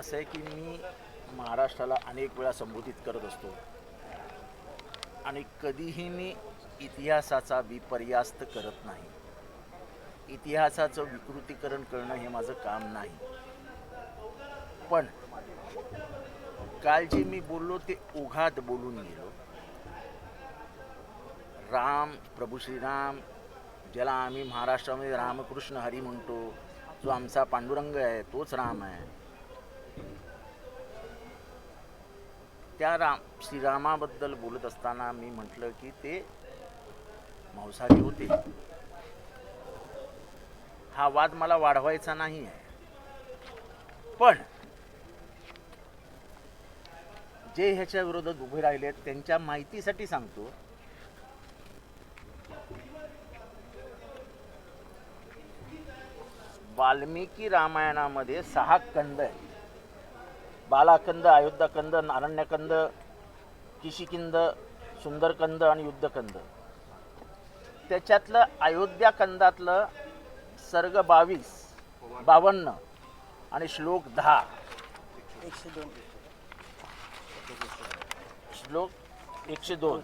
असं आहे की मी महाराष्ट्राला अनेक वेळा संबोधित करत असतो. आणि कधीही मी इतिहासाचा विपर्यास्त करत नाही. इतिहासाचं विकृतीकरण करणं हे माझं काम नाही. पण काल जे मी बोललो ते उघात बोलून गेलो. राम प्रभू श्रीराम ज्याला आम्ही महाराष्ट्रामध्ये रामकृष्ण हरी म्हणतो जो आमचा पांडुरंग आहे तोच राम आहे. त्या राम श्रीरामाबद्दल बोलत असताना मी म्हटलं की ते मांसाहारी होते. हा वाद मला वाढवायचा नाही आहे. पण जे ह्याच्या विरोधात उभे राहिले त्यांच्या माहितीसाठी सांगतो. वाल्मिकी रामायणामध्ये सहा कंद आहेत. बालाकंद अयोध्याकंद नारण्यकंद किशिकिंद सुंदरकंद आणि युद्धकंद त्याच्यातलं अयोध्याकंदातलं सर्ग बावीस बावन्न आणि श्लोक दहा. एकशे दोन श्लोक एकशे दोन.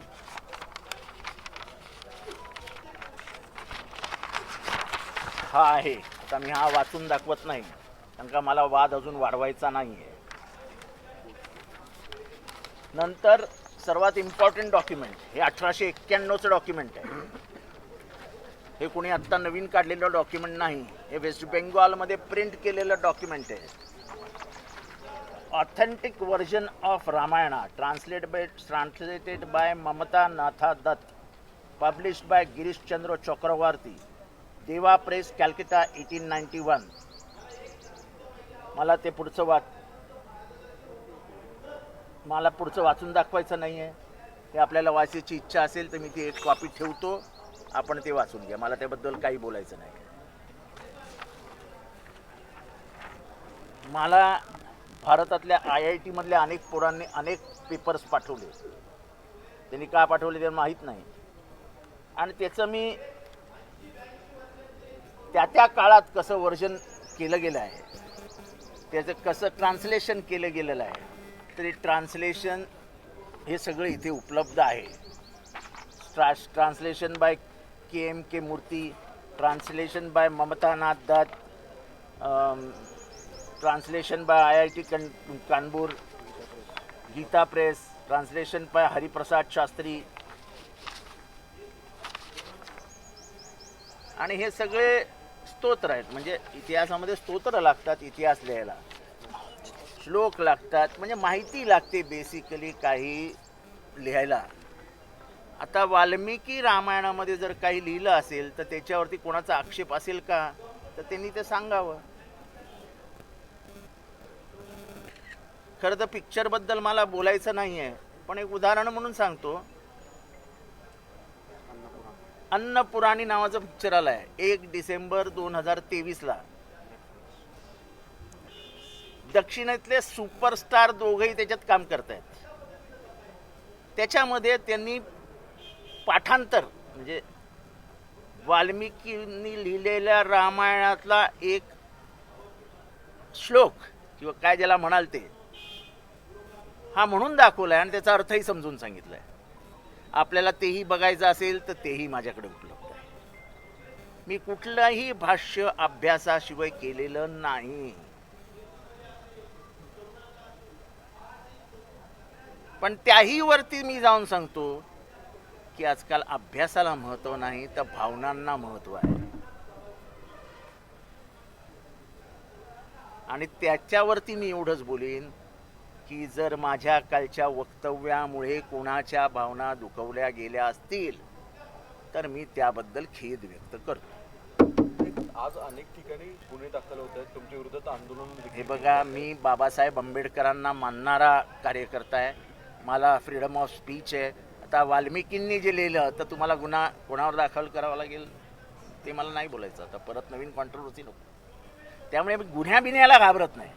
हा आहे. आता मी हा वाचून दाखवत नाही कारण का मला वाद अजून वाढवायचा नाही आहे नंतर सर्वात इम्पॉर्टंट डॉक्युमेंट हे अठराशे एक्क्याण्णवचं डॉक्युमेंट आहे. हे कुणी आत्ता नवीन काढलेलं डॉक्युमेंट नाही हे वेस्ट बेंगॉलमध्ये प्रिंट केलेलं डॉक्युमेंट आहे. Authentic version of Ramayana translate by translated by Mamata Natha Dutt publish by Girishchandra Chakravarti Deva press Calcutta eighteen ninety one मला ते पुढचं वाट मला पुढचं वाचून दाखवायचं नाही आहे ते आपल्याला वाचायची इच्छा असेल तर मी ती एक कॉपी ठेवतो. आपण ते वाचून घ्या. मला त्याबद्दल काही बोलायचं नाही. मला भारतातल्या आय आय टीमधल्या अनेक पोरांनी अनेक पेपर्स पाठवले. त्यांनी का पाठवले ते माहीत नाही. आणि त्याचं मी त्या त्या काळात कसं वर्जन केलं गेलं आहे. त्याचं कसं ट्रान्सलेशन केलं गेलेलं आहे. तरी ट्रान्सलेशन हे सगळं इथे उपलब्ध आहे. ट्रास translation by K M K Murthy translation by Mamatanath Dutt translation by I I T कन Kanpur Gita press translation by Hariprasad Shastri आणि हे सगळे स्तोत्र आहेत. म्हणजे इतिहासामध्ये स्तोत्र लागतात इतिहास लिहायला. श्लोक लागतात म्हणजे माहिती लागते बेसिकली काही लिहायला. आता वाल्मिकी रामायणामध्ये जर काही लिहिलं असेल तर त्याच्यावरती कोणाचा आक्षेप असेल का? तर त्यांनी ते सांगावं. खरं तर पिक्चरबद्दल मला बोलायचं नाही आहे पण एक उदाहरण म्हणून सांगतो. अन्नपुराणी नावाचं पिक्चर आलं आहे एक डिसेंबर दोन हजार तेवीसला. दक्षिणेतले सुपरस्टार दोघंही त्याच्यात काम करत आहेत त्याच्यामध्ये त्यांनी पाठांतर म्हणजे वाल्मिकींनी लिहिलेल्या रामायणातला एक श्लोक किंवा काय ज्याला म्हणाल ते हा म्हणून दाखवलाय आणि त्याचा अर्थही समजून सांगितलाय. आपल्याला तेही बघायचं असेल तर तेही माझ्याकडे उपलब्ध आहे. मी कुठलंही भाष्य अभ्यासाशिवाय केलेलं नाही. पण त्याही वरती मी जाऊन सांगतो की आजकाल अभ्यासाला महत्त्व नाही तर भावनांना महत्त्व आहे. आणि त्याच्यावरती मी एवढंच बोलीन की जर माझ्या कालच्या वक्तव्यामुळे कोणाच्या भावना दुखवल्या गेल्या असतील तर मी त्याबद्दल खेद व्यक्त करतो. आज अनेक ठिकाणी गुन्हे दाखल होत आहेत तुमच्या विरोधात आंदोलन हे बघा मी बाबासाहेब आंबेडकरांना मानणारा कार्यकर्ता आहे. मला फ्रीडम ऑफ स्पीच आहे. आता वाल्मिकींनी जे लिहिलं तर तुम्हाला गुन्हा कोणावर दाखल करावा लागेल? ते मला नाही बोलायचं. आता परत नवीन कॉन्ट्रोवर्सी नको. त्यामुळे मी गुन्ह्या बिन्ह्याला घाबरत नाही.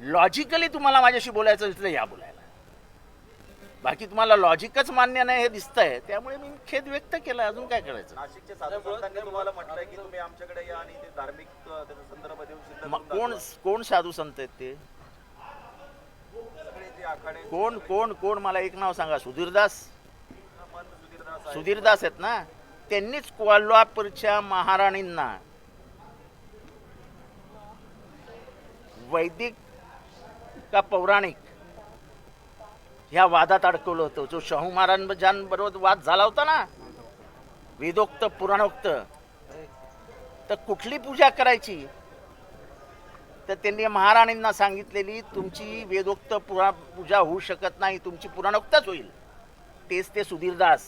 लॉजिकली तुम्हाला माझ्याशी बोलायचं तर या बोलायला. बाकी तुम्हाला लॉजिकच मान्य नाही हे दिसतंय. त्यामुळे मी खेद व्यक्त केला. अजून काय करायचं? नाशिकचे साधू संतांनी तुम्हाला म्हटलंय की तुम्ही आमच्याकडे या आणि ते धार्मिक अ, त्याचा संदर्भ देऊन सिद्ध मग करून कोण. कोण साधू संत आहेत ते? कोण कोण कोण? मला एक नाव सांगा सुधीरदास. सुधीरदास सुधीरदास आहेत ना? त्यांनीच कोल्हापूरच्या महाराणींना वैदिक का पौराणिक ह्या वादात अडकवलं होतं. जो शाहू महाराजांबरोबर वाद झाला होता ना? वेदोक्त पुराणोक्त तर कुठली पूजा करायची? तर त्यांनी महाराणींना सांगितलेली तुमची वेदोक्त पुरा पूजा होऊ शकत नाही तुमची पुराणोक्तच होईल. तेच ते सुधीरदास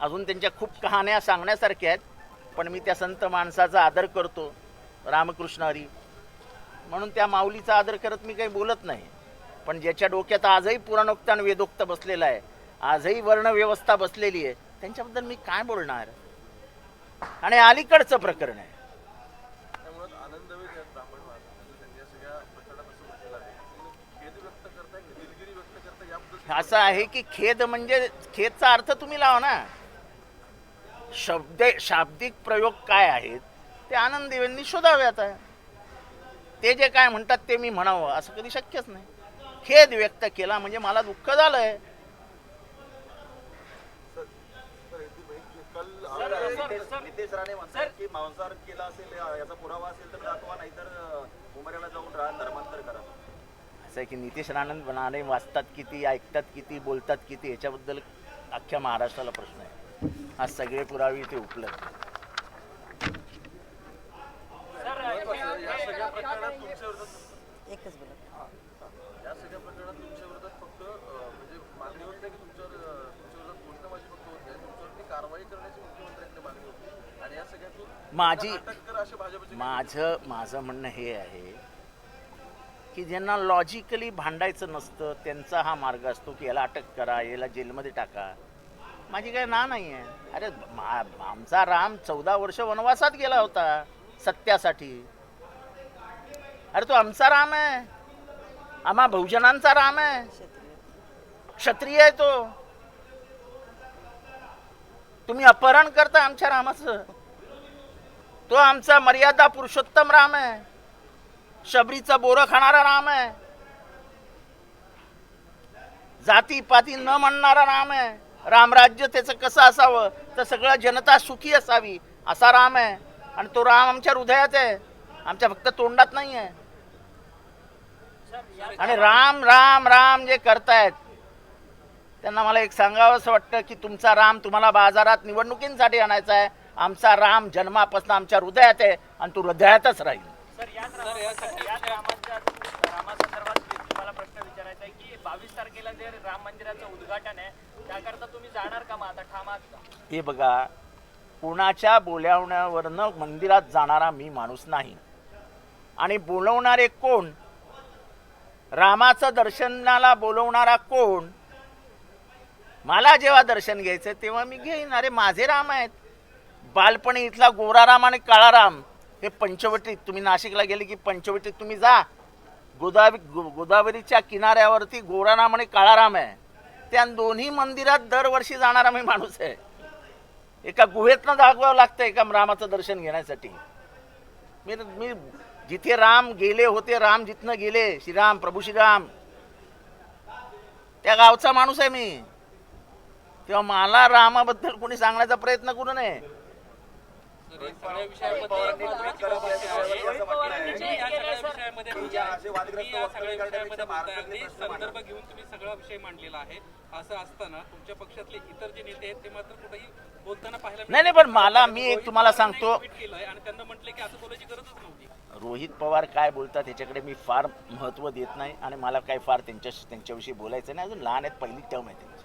अजून त्यांच्या खूप कहाण्या सांगण्यासारख्या आहेत पण मी त्या संत माणसाचा आदर करतो रामकृष्ण हरी. म्हणून त्या माऊलीचा आदर करत मी काही बोलत नाही. पण ज्याच्या डोक्यात आजही पुराणोक्त आणि वेदोक्त बसलेला आहे आजही वर्णव्यवस्था बसलेली आहे त्यांच्याबद्दल मी काय बोलणार? आणि अलीकडचं प्रकरण आहे. असं आहे की खेद म्हणजे खेदचा अर्थ तुम्ही लावा ना. शब्द शाब्दिक प्रयोग काय आहेत ते आनंद देवेंनी शोधावे आता. ते जे काय म्हणतात ते मी म्हणावं असं कधी शक्यच नाही. खेद व्यक्त केला म्हणजे मला दुःख झालंय. कल नितेश राणे म्हणतात की मांसाहार केला असेल याचा पुरावा असेल तर दाखवा नाहीतर उमऱ्याला जाऊन राहा धर्मांतर करा. असं आहे की नितेश राणन बनाने वाचतात किती ऐकतात किती बोलतात किती याच्याबद्दल अख्ख्या महाराष्ट्राला प्रश्न आहे. आज सगळे पुरावे इथे उपलब्ध आहेत. या सगळ्या प्रकरणात तुमच्या विरोधात एकच बोला. या सगळ्या प्रकरणात तुमच्या विरोधात फक्त अं, म्हणजे माझी माझं माझं म्हणणं हे आहे की ज्यांना लॉजिकली भांडायचं नसतं त्यांचा हा मार्ग असतो की याला अटक करा याला जेलमध्ये टाका. माझी काय ना नाही आहे अरे मा- आमचा राम चौदा वर्ष वनवासात गेला होता सत्यासाठी. अरे तो आमचा राम आहे. आम्हा बहुजनांचा राम आहे. क्षत्रिय क्षत्रिय आहे तो. तुम्ही अपहरण करता आमच्या रामाचं. तो आमचा मर्यादा पुरुषोत्तम राम आहे. शबरीचा बोरं खाणारा राम आहे. जाती पाती न म्हणणारा राम आहे. रामराज्य त्याचं कसं असावं? तर सगळं जनता सुखी असावी असा राम आहे. आणि तो राम आमच्या हृदयात आहे. आमच्या फक्त तोंडात नाही आहे. आणि राम राम राम जे करतायत त्यांना मला एक सांगावं असं वाटतं की तुमचा राम तुम्हाला बाजारात निवडणुकींसाठी आणायचा आहे. आमचा राम जन्मापासून आमच्या हृदयात आहे आणि तू हृदयातच राहील. सर याच रामा- याच रामाच्या रामासंदर्भात मी तुम्हाला प्रश्न विचारायचा आहे की बावीस तारखेला जे राम मंदिराचं उद्घाटन आहे त्याकरता तुम्ही जाणार का मग आता ठाम आहात का? हे बघा कुणाच्या बोलावण्यावरनं मंदिरात जाणारा मी माणूस नाही. आणि बोलवणारे कोण? रामाचं दर्शनाला बोलवणारा कोण? मला जेव्हा दर्शन घ्यायचं तेव्हा मी घेईन. अरे माझे राम आहेत. बालपणी इथला गोरा राम आणि काळा राम हे पंचवटीत तुम्ही नाशिकला गेले की पंचवटीत तुम्ही जा. गोदावरी गोदावरीच्या किनाऱ्यावरती गोराराम आणि काळाराम आहे. त्या दोन्ही मंदिरात दरवर्षी जाणारा मी माणूस आहे. एका गुहेतनं दाखवावं लागतं एका रामाचं दर्शन घेण्यासाठी? मी मी जिथे राम गेले होते राम जिथनं गेले श्रीराम प्रभू श्रीराम त्या गावचा माणूस आहे मी. तेव्हा मला रामाबद्दल कोणी सांगण्याचा प्रयत्न करू नये. सगळ्या विषयामध्ये संदर्भ. घेऊन तुम्ही सगळा विषय मांडलेला आहे. असं असताना तुमच्या पक्षातले इतर जे नेते आहेत ते मात्र कुठेही बोलताना पाहायला नाही, नाही, पण मला- मी एक तुम्हाला सांगतो. आणि त्यांना म्हटलं की असं बोलायची गरजच नव्हती. रोहित पवार काय बोलतात ह्याच्याकडे मी फार महत्त्व देत नाही आणि मला काय फार त्यांच्या त्यांच्याविषयी बोलायचं नाही. अजून लहान आहेत पहिली टर्म आहे त्यांची.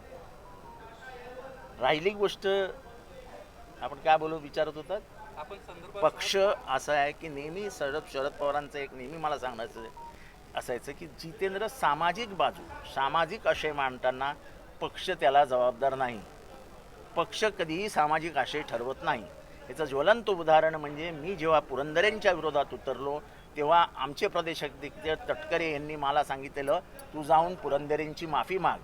राहिली गोष्ट आपण काय बोलू विचारत होतात? पक्ष असा आहे की नेहमी शरद शरद पवारांचं एक नेहमी मला सांगायचं असायचं की जितेंद्र सामाजिक बाजू सामाजिक आशय मांडताना पक्ष त्याला जबाबदार नाही. पक्ष कधीही सामाजिक आशय ठरवत नाही. याचं ज्वलंत उदाहरण म्हणजे मी जेव्हा पुरंदरेंच्या विरोधात उतरलो तेव्हा आमचे प्रदेशाध्यक्ष तटकरे यांनी मला सांगितलेलं तू जाऊन पुरंदरेंची माफी माग.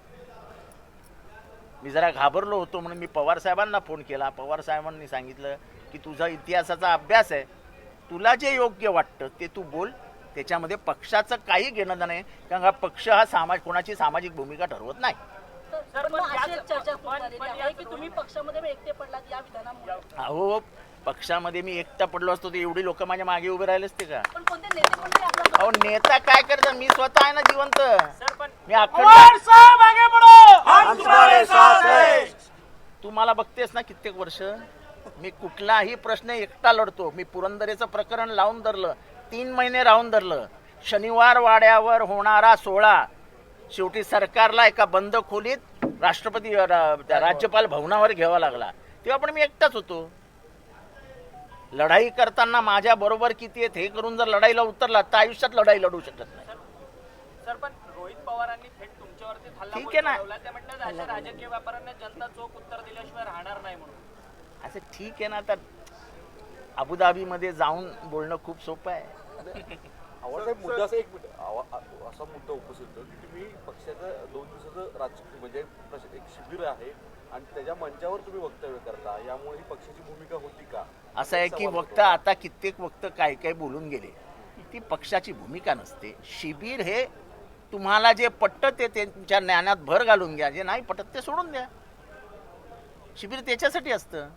मी जरा घाबरलो होतो म्हणून मी पवार साहेबांना फोन केला. पवार साहेबांनी सांगितलं की तुझा इतिहासाचा अभ्यास आहे तुला जे योग्य वाटतं ते तू बोल. त्याच्यामध्ये पक्षाचं काही घेणं नाही. कारण का पक्ष हा सामाज कोणाची सामाजिक भूमिका ठरवत नाही. अहो पक्षामध्ये मी एकटा पडलो असतो तर एवढी लोक माझ्या मागे उभे राहिले असते का? पण कोणते नेते मंडळी आपला अहो नेता काय करतात मी स्वतः आहे ना जिवंत. सर पण मी अखंड तू मला बघतेस ना कित्येक वर्ष. मी कुठलाही प्रश्न एकटा लढतो. मी पुरंदरेचं प्रकरण लावून धरलं. तीन महिने राहून धरलं. शनिवार वाड्यावर होणारा सोहळा शेवटी सरकारला एका बंद खोलीत राष्ट्रपती राज्यपाल भवनावर घ्यावा लागला. तेव्हा पण मी एकटाच होतो. लढाई करताना माझ्या बरोबर किती आहेत हे करून जर लढाईला उतरला तर आयुष्यात लढाई लढू शकत नाही. सर पण रोहित पवारांनी थेट तुमच्यावरती ठीक आहे ना. राजकीय व्यापाऱ्यांना जनता चोख उत्तर दिल्याशिवाय राहणार नाही म्हणून. असं ठीक आहे ना तर अबुधाबीमध्ये जाऊन बोलणं खूप सोपं आहे. आवाज मुद्दा असा एक मिनिट. आवा- आ- असा मुद्दा उपस्थित होतो की तुम्ही पक्षाचं दोन दिवसाचं राजकीय म्हणजे प्रश- एक शिबिर आहे आणि त्याच्या मंचावर तुम्ही वक्तव्य करता. यामुळे ही पक्षाची भूमिका होती का? असं आहे की वक्त आता कित्येक वक्त काय काय बोलून गेले. ती पक्षाची भूमिका नसते. शिबिर हे तुम्हाला जे पटतं ते त्यांच्या ज्ञानात भर घालून घ्या. जे नाही पटत ते सोडून द्या. शिबिर त्याच्यासाठी असतं.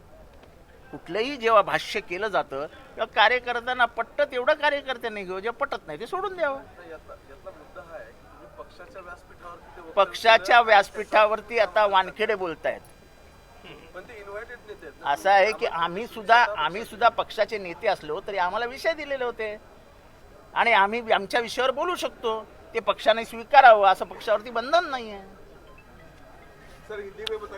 कुठलंही जेव्हा भाष्य केलं जातं तेव्हा कार्यकर्त्यांना पटतं तेवढं कार्यकर्त्यांनी घेऊ जे पटत नाही ते सोडून द्यावं. हा पक्षाच्या व्यासपीठावरती आता वानखेडे बोलतायत. असं आहे की आम्ही सुद्धा आम्ही सुद्धा पक्षाचे नेते असलो तरी आम्हाला विषय दिलेले होते. आणि आम्ही आमच्या विषयावर बोलू शकतो. ते पक्षाने स्वीकारावं असं पक्षावरती बंधन नाही आहे